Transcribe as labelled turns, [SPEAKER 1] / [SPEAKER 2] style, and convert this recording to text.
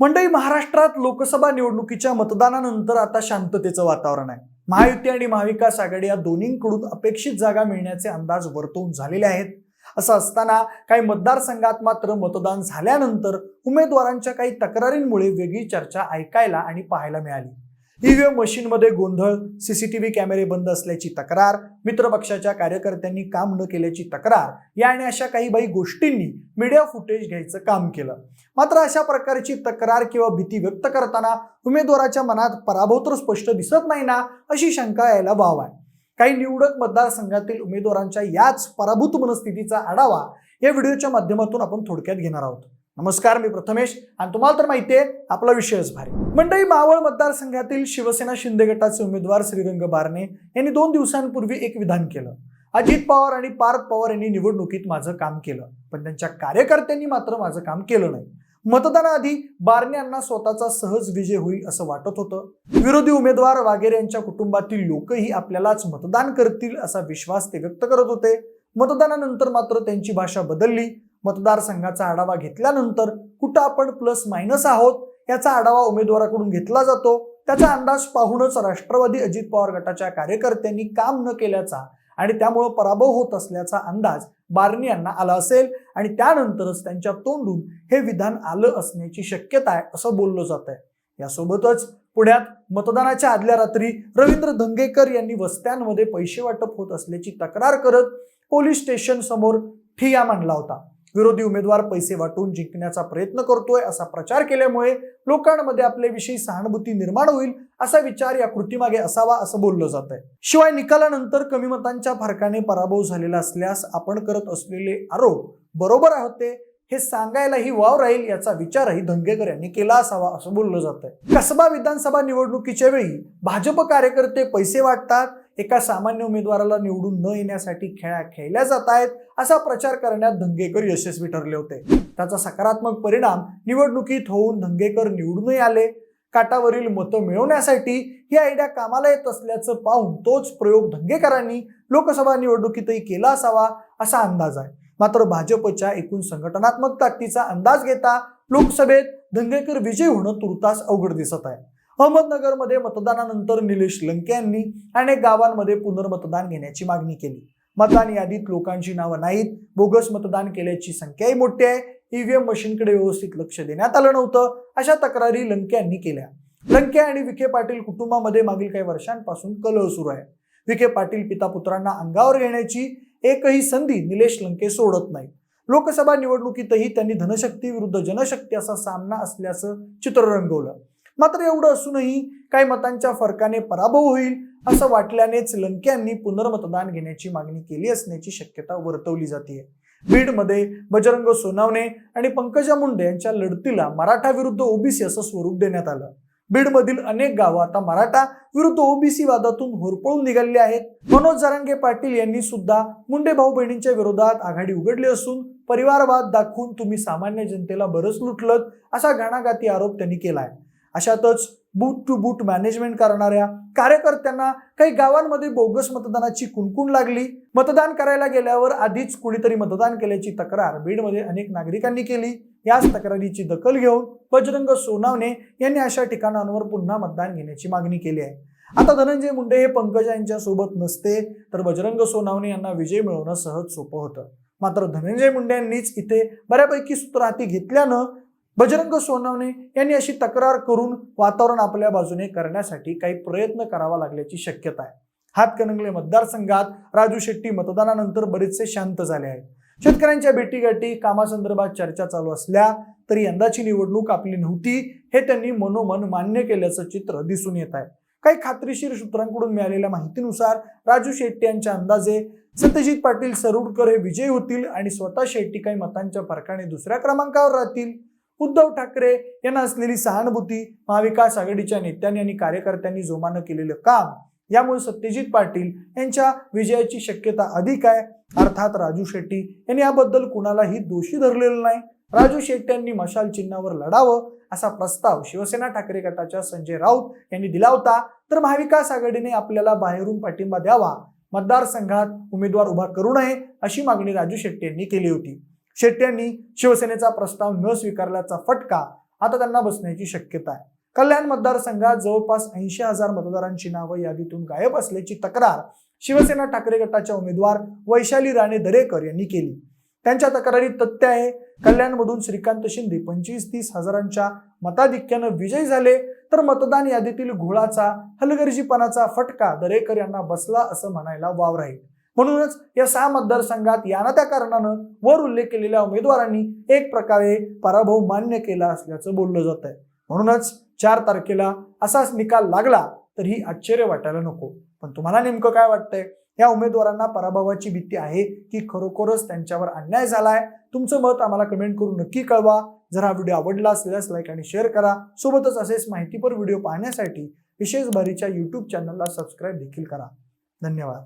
[SPEAKER 1] मंडळी महाराष्ट्रात लोकसभा निवडणुकीच्या मतदानानंतर आता शांततेचं वातावरण आहे. महायुती आणि महाविकास आघाडी या दोन्हींकडून अपेक्षित जागा मिळण्याचे अंदाज वर्तवून झालेले आहेत. असं असताना काही मतदारसंघात मात्र मतदान झाल्यानंतर उमेदवारांच्या काही तक्रारींमुळे वेगळी चर्चा ऐकायला आणि पाहायला मिळाली. ईव्हीएम मशीनमध्ये गोंधळ सीसीटीव्ही कॅमेरे बंद असल्याची तक्रार मित्रपक्षाच्या कार्यकर्त्यांनी काम न केल्याची तक्रार या आणि अशा काही बाई गोष्टींनी मीडिया फुटेज घ्यायचं काम केलं. मात्र अशा प्रकारची तक्रार किंवा भीती व्यक्त करताना उमेदवाराच्या मनात पराभव तर स्पष्ट दिसत नाही ना अशी शंका यायला वाव आहे. काही निवडक मतदारसंघातील उमेदवारांच्या याच पराभूत मनस्थितीचा आढावा या व्हिडिओच्या माध्यमातून आपण थोडक्यात घेणार आहोत. नमस्कार मी प्रथमेश आणि तुम्हाला तर माहितीये आपला विषयच भारी. मंडई मावळ मतदारसंघातील शिवसेना शिंदे गटाचे उमेदवार श्रीरंग बारणे यांनी दोन दिवसांपूर्वी एक विधान केलं. अजित पवार आणि पार्थ पवार यांनी निवडणुकीत माझं काम केलं पण त्यांच्या कार्यकर्त्यांनी मात्र माझं काम केलं नाही. मतदानाआधी बारणे यांना स्वतःचा सहज विजय होईल असं वाटत होतं. विरोधी उमेदवार वागेरे यांच्या कुटुंबातील लोकही आपल्यालाच मतदान करतील असा विश्वास ते व्यक्त करत होते. मतदानानंतर मात्र त्यांची भाषा बदलली. मतदारसंघाचा आढावा घेतल्यानंतर कुठं आपण प्लस मायनस आहोत? याचा आढावा उमेदवाराकडून घेतला जातो. त्याचा अंदाज पाहूनच राष्ट्रवादी अजित पवार गटाच्या कार्यकर्त्यांनी काम न केल्याचा आणि त्यामुळं पराभव होत असल्याचा अंदाज बारणी यांना आला असेल आणि त्यानंतरच त्यांच्या तोंडून हे विधान आलं असण्याची शक्यता आहे असं बोललं जात आहे यासोबतच पुण्यात मतदानाच्या आदल्या रात्री रवींद्र धंगेकर यांनी वस्त्यांमध्ये पैसे वाटप होत असल्याची तक्रार करत पोलीस स्टेशन समोर ठिया मांडला होता. विरोधी उमेदवार पैसे वाटून जिंकण्याचा प्रयत्न करतोय असा प्रचार केल्यामुळे लोकांमध्ये आपल्याविषयी सहानुभूती निर्माण होईल असा विचार या कृतीमागे असावा असं बोललं जात आहे शिवाय निकालानंतर कमी मतांच्या फरकाने पराभव झालेला असल्यास आपण करत असलेले आरोप बरोबर होते हे सांगायलाही वाव राहील याचा विचारही धंगेकर यांनी केला असावा असं बोललं जात आहे कसबा विधानसभा निवडणुकीच्या वेळी भाजप कार्यकर्ते पैसे वाटतात एका सामान्य उमेदवाराला निवडून न येण्यासाठी खेळ्या खेळल्या जात आहेत असा प्रचार करण्यात धंगेकर यशस्वी ठरले होते. त्याचा सकारात्मक परिणाम निवडणुकीत होऊन धंगेकर निवडूनही आले. काटावरील मतं मिळवण्यासाठी ही आयडिया कामाला येत असल्याचं पाहून तोच प्रयोग धंगेकरांनी लोकसभा निवडणुकीतही केला असावा असा अंदाज आहे. मात्र भाजपच्या एकूण संघटनात्मक ताकदीचा अंदाज घेता लोकसभेत धंगेकर विजयी होणं तुर्तास अवघड दिसत आहे. अहमदनगरमध्ये मतदानानंतर निलेश लंके यांनी अनेक गावांमध्ये पुनर्मतदान घेण्याची मागणी केली. मतदान यादीत लोकांची नावं नाहीत बोगस मतदान केल्याची संख्याही मोठी आहे. ईव्हीएम मशीनकडे व्यवस्थित लक्ष देण्यात आलं नव्हतं अशा तक्रारी लंके यांनी केल्या. लंके आणि विखे पाटील कुटुंबामध्ये मागील काही वर्षांपासून कलह सुरू आहे. विखे पाटील पिता पुत्रांना अंगावर घेण्याची एकही संधी निलेश लंके सोडत नाही लोकसभा निवडणुकीतही त्यांनी धनशक्ती विरुद्ध जनशक्ती असा सामना असल्याचं चित्र रंगवलं. मात्र एवढं असूनही काही मतांच्या फरकाने पराभव होईल असं वाटल्यानेच लंके यांनी पुनर्मतदान घेण्याची मागणी केली असण्याची शक्यता वर्तवली जाते बीडमध्ये बजरंग सोनावणे आणि पंकजा मुंडे यांच्या लढतीला मराठा विरुद्ध ओबीसी असं स्वरूप देण्यात आलं. बीडमधील अनेक गावं आता मराठा विरुद्ध ओबीसी वादातून होरपळून निघालेली आहेत. मनोज जरांगे पाटील यांनी सुद्धा मुंडे भाऊ बहिणींच्या विरोधात आघाडी उघडली असून परिवारवाद दाखवून तुम्ही सामान्य जनतेला बरंच लुटलत असा घाणाघाती आरोप त्यांनी केलाय. अशातच बूट टू बूट मॅनेजमेंट करणाऱ्या कार्यकर्त्यांना काही गावांमध्ये बोगस मतदानाची कुणकुण लागली? मतदान करायला गेल्यावर आधीच कुणीतरी मतदान केल्याची तक्रार बीडमध्ये अनेक नागरिकांनी केली. याच तक्रारीची दखल घेऊन बजरंग सोनावणे यांनी अशा ठिकाणांवर पुन्हा मतदान घेण्याची मागणी केली आहे. आता धनंजय मुंडे हे पंकजा यांच्या सोबत नसते तर बजरंग सोनावणे यांना विजय मिळवणं सहज सोपं होतं. मात्र धनंजय मुंडे यांनीच इथे बऱ्यापैकी सूत्र हाती घेतल्यानं बजरंग सोनवणे यांनी अशी तक्रार करून वातावरण आपल्या बाजूने करण्यासाठी काही प्रयत्न करावा लागल्याची शक्यता आहे. हातकणंगले मतदारसंघात राजू शेट्टी मतदानानंतर बरेचसे शांत झाले आहेत. शेतकऱ्यांच्या भेटीगाठी कामासंदर्भात चर्चा चालू असल्या तरी यंदाची निवडणूक आपली नव्हती हे त्यांनी मनोमन मान्य केल्याचं चित्र दिसून येत आहे. काही खात्रीशीर सूत्रांकडून मिळालेल्या माहितीनुसार राजू शेट्टी यांच्या अंदाजे सत्यजित पाटील सरुडकर हे विजयी होतील आणि स्वतः शेट्टी काही मतांच्या फरकाने दुसऱ्या क्रमांकावर राहतील. उद्धव ठाकरे यांना असलेली सहानुभूती महाविकास आघाडीच्या नेत्यांनी आणि कार्यकर्त्यांनी जोमानं केलेलं काम यामुळे सत्यजित पाटील यांच्या विजयाची शक्यता अधिक आहे. अर्थात राजू शेट्टी यांनी याबद्दल कुणालाही दोषी धरलेलं नाही. राजू शेट्टी यांनी मशाल चिन्हावर लढावं असा प्रस्ताव शिवसेना ठाकरे गटाच्या संजय राऊत यांनी दिला होता. तर महाविकास आघाडीने आपल्याला बाहेरून पाठिंबा द्यावा. मतदारसंघात उमेदवार उभा करू नये अशी मागणी राजू शेट्टी यांनी केली होती. शेट्टी यांनी शिवसेनेचा प्रस्ताव न स्वीकारल्याचा फटका आता त्यांना बसण्याची शक्यता आहे. कल्याण मतदारसंघात जवळपास ऐंशी हजार मतदारांची नावं यादीतून गायब असल्याची तक्रार शिवसेना ठाकरे गटाच्या उमेदवार वैशाली राणे दरेकर यांनी केली. त्यांच्या तक्रारीत तथ्य आहे कल्याणमधून श्रीकांत शिंदे पंचवीस तीस हजारांच्या मताधिक्यानं विजयी झाले तर मतदान यादीतील घोळाचा हलगर्जीपणाचा फटका दरेकर यांना बसला असं म्हणायला वाव राहील म्हणूनच या सहा मतदारसंघात या ना त्या कारणानं वर उल्लेख केलेल्या उमेदवारांनी एक प्रकारे पराभव मान्य केला असल्याचं बोललं जात आहे म्हणूनच चार तारखेला असाच निकाल लागला तर ही आश्चर्य वाटायला नको. पण तुम्हाला नेमकं काय वाटतंय? या उमेदवारांना पराभवाची भीती आहे की खरोखरच त्यांच्यावर अन्याय झालाय? तुमचं मत आम्हाला कमेंट करून नक्की कळवा. जर हा व्हिडिओ आवडला असल्यास लाईक आणि शेअर करा. सोबतच असेच माहितीपर व्हिडिओ पाहण्यासाठी विशेष बारीच्या यूट्यूब चॅनलला सबस्क्राईब देखील करा. धन्यवाद.